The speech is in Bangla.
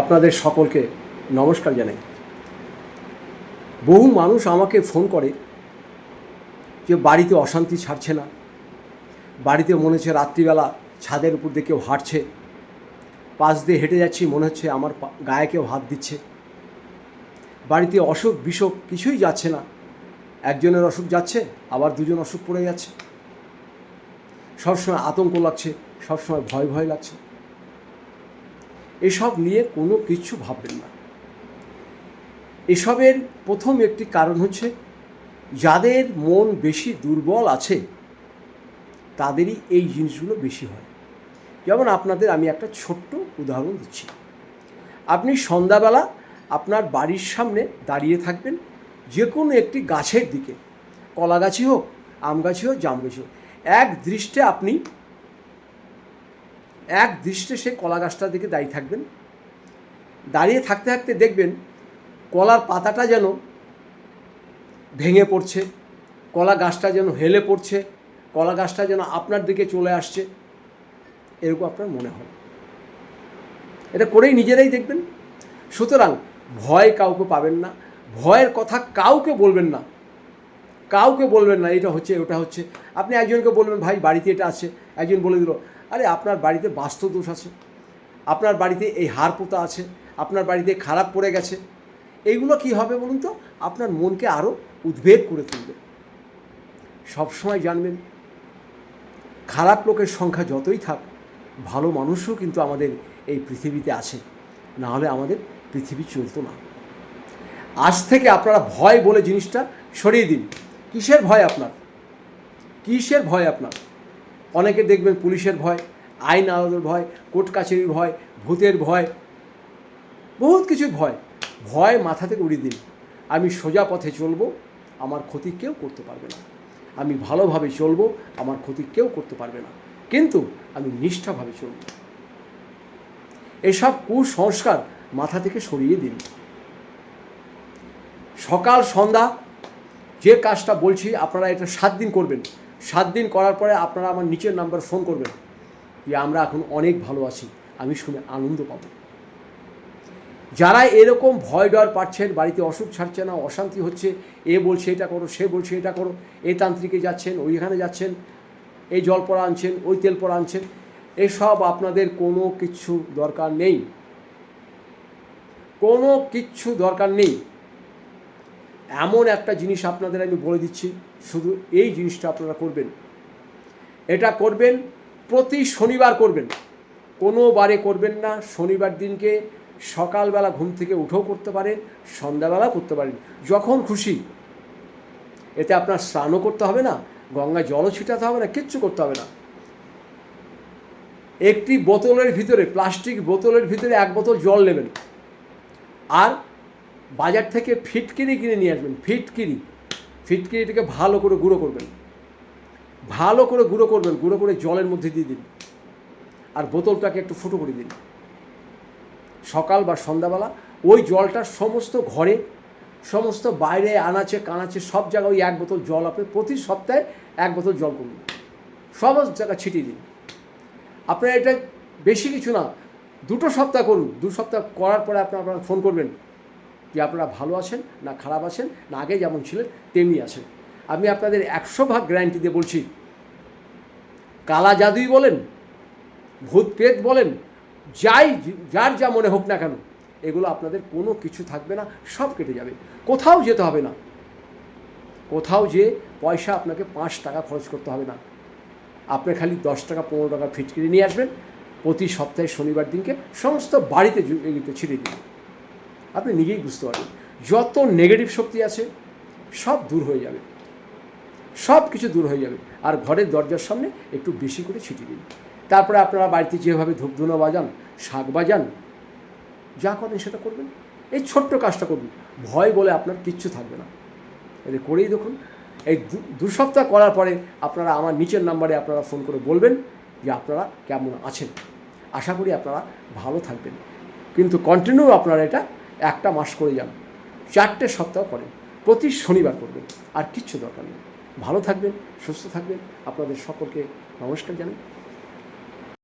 আপনাদের সকলকে নমস্কার জানাই। বহু মানুষ আমাকে ফোন করে যে বাড়িতে অশান্তি ছাড়ছে না, বাড়িতে মনে হচ্ছে রাত্রিবেলা ছাদের উপর দিয়ে কেউ হাঁটছে, পাশ দিয়ে হেঁটে যাচ্ছি, মনে হচ্ছে আমার গায়ে কেউ হাত দিচ্ছে। বাড়িতে অসুখ বিসুখ কিছুই যাচ্ছে না। একজনের অসুখ যাচ্ছে, আবার দুজন অসুখ পড়ে যাচ্ছে। সবসময় আতঙ্ক লাগছে, সবসময় ভয় ভয় লাগছে। এসব নিয়ে কোনো কিছু ভাববেন না। এসবের প্রথম একটি কারণ হচ্ছে, যাদের মন বেশি দুর্বল আছে, তাদেরই এই জিনিসগুলো বেশি হয়। যেমন আপনাদের আমি একটা ছোট্ট উদাহরণ দিচ্ছি। আপনি সন্ধ্যাবেলা আপনার বাড়ির সামনে দাঁড়িয়ে থাকবেন যে কোনো একটি গাছের দিকে। কলা গাছই হোক আম গাছই হোক জাম গাছই হোক, এক দৃষ্টে আপনি এক দৃষ্টে সেই কলা গাছটার দিকে দাঁড়িয়ে থাকবেন। দাঁড়িয়ে থাকতে থাকতে দেখবেন কলার পাতাটা যেন ভেঙে পড়ছে, কলা গাছটা যেন হেলে পড়ছে, কলা গাছটা যেন আপনার দিকে চলে আসছে, এরকম আপনার মনে হয় এটা করেই নিজেরাই দেখবেন। সুতরাং ভয় কাউকে পাবেন না, ভয়ের কথা কাউকে বলবেন না। কাউকে বলবেন না, এটা হচ্ছে, ওটা হচ্ছে। আপনি একজনকে বলবেন, ভাই, বাড়িতে এটা আছে। একজন বলে দিল, আরে, আপনার বাড়িতে বাস্তু দোষ আছে। আপনার বাড়িতে এই হার পোতা আছে। আপনার বাড়িতে খারাপ পড়ে গেছে। এইগুলো কি হবে বলুন তো? আপনার মনকে আরও উদ্বেগ করে তুলবে। সবসময় জানবেন, খারাপ লোকের সংখ্যা যতই থাক, ভালো মানুষও কিন্তু আমাদের এই পৃথিবীতে আছে। না হলে আমাদের পৃথিবী চলতো না। আজ থেকে আপনারা ভয় বলে জিনিসটা সরিয়ে দিন। কিসের ভয় আপনার? কিসের ভয় আপনার? অনেকে দেখবেন পুলিশের ভয়, আইন আদালতের ভয়, কোর্ট কাছারির ভয়, ভূতের ভয়, বহুত কিছু ভয়। ভয় মাথা থেকে উড়িয়ে দিন। আমি সোজা পথে চলবো, আমার ক্ষতি কেউ করতে পারবে না। আমি ভালোভাবে চলবো, আমার ক্ষতি কেউ করতে পারবে না। কিন্তু আমি নিষ্ঠাভাবে চলব। এসব কুসংস্কার মাথা থেকে সরিয়ে দিন। সকাল, সন্ধ্যা যে কাজটা বলছি, আপনারা এটা সাত দিন করবেন। সাত দিন করার পরে আপনারা আমার নিচের নাম্বার ফোন করবেন যে, আমরা এখন অনেক ভালো আছি, আমি শুনে আনন্দ পাবো। যারা এরকম ভয় ডর পাচ্ছেন, বাড়িতে অসুখ ছাড়ছে না, অশান্তি হচ্ছে, এ বলছে, এটা করো, সে বলছে, এটা করো এই তান্ত্রিকে যাচ্ছেন ওইখানে যাচ্ছেন, এই জল পড়া আনছেন, ওই তেল পড়া আনছেন, এসব আপনাদের কোনো কিচ্ছু দরকার নেই। কোনো কিচ্ছু দরকার নেই। এমন একটা জিনিস আপনাদের আমি বলে দিচ্ছি, শুধু এই জিনিসটা আপনারা করবেন। এটা করবেন, প্রতি শনিবার করবেন। কোনো বারে করবেন না, শনিবার দিনকে সকালবেলা ঘুম থেকে উঠেও করতে পারেন সন্ধ্যাবেলা করতে পারেন। যখন খুশি, এতে আপনার স্নানও করতে হবে না, গঙ্গায় জলও ছিটাতে হবে না, কিচ্ছু করতে হবে না। একটি বোতলের ভিতরে, প্লাস্টিক বোতলের ভিতরে এক বোতল জল নেবেন। আর বাজার থেকে ফিটকিরি কিনে নিয়ে আসবেন, ফিটকিরি। ফিটকিরিটাকে ভালো করে গুঁড়ো করবেন। ভালো করে গুঁড়ো করবেন, গুঁড়ো করে জলের মধ্যে দিয়ে দিন। আর বোতলটাকে একটু ফুটো করে দিন। সকাল বা সন্ধ্যাবেলা ওই জলটা সমস্ত ঘরে, সমস্ত বাইরে, আনাচে, কানাচে সব জায়গায় ওই এক বোতল জল আপনি প্রতি সপ্তাহে এক বোতল জল করুন। সমস্ত জায়গায় ছিটিয়ে দিন। আপনারা এটা বেশি কিছু না, দুটো সপ্তাহ করুন। দু সপ্তাহ করার পরে আপনারা আপনারা ফোন করবেন যে আপনারা ভালো আছেন, না খারাপ আছেন, না আগে যেমন ছিলেন তেমনি আছেন। আমি আপনাদের একশো ভাগ গ্যারান্টি দিয়ে বলছি, কালা জাদুই বলেন, ভূত প্রেত বলেন, যাই যার যা মনে হোক না কেন, এগুলো আপনাদের কোনো কিছু থাকবে না, সব কেটে যাবে। কোথাও যেতে হবে না। কোথাও যে পয়সা আপনাকে পাঁচ টাকা খরচ করতে হবে না। আপনি খালি দশ টাকা, পনেরো টাকা ফিট ফিটকিরি নিয়ে আসবেন, প্রতি সপ্তাহে শনিবার দিনকে সমস্ত বাড়িতে ছিটিয়ে দিন। আপনি নিজেই বুঝতে পারবেন। যত নেগেটিভ শক্তি আছে, সব দূর হয়ে যাবে। সব কিছু দূর হয়ে যাবে। আর ঘরের দরজার সামনে একটু বেশি করে ছিটিয়ে দিন। তারপরে আপনারা বাড়িতে যেভাবে ধূপধুনো বাজান, শাক বাজান, যা করেন সেটা করবেন। এই ছোট্ট কাজটা করুন। ভয় বলে আপনার কিচ্ছু থাকবে না। এতে করেই দেখুন। এই দু সপ্তাহ করার পরে আপনারা আমার নিচের নাম্বারে আপনারা ফোন করে বলবেন যে আপনারা কেমন আছেন। আশা করি আপনারা ভালো থাকবেন। কিন্তু কন্টিনিউ আপনারা এটা একটা মাস করে যান। চারটে সপ্তাহ করেন। প্রতি শনিবার করবেন। আর কিচ্ছু দরকার নেই। ভালো থাকবেন, সুস্থ থাকবেন। আপনাদের সকলকে নমস্কার জানাই।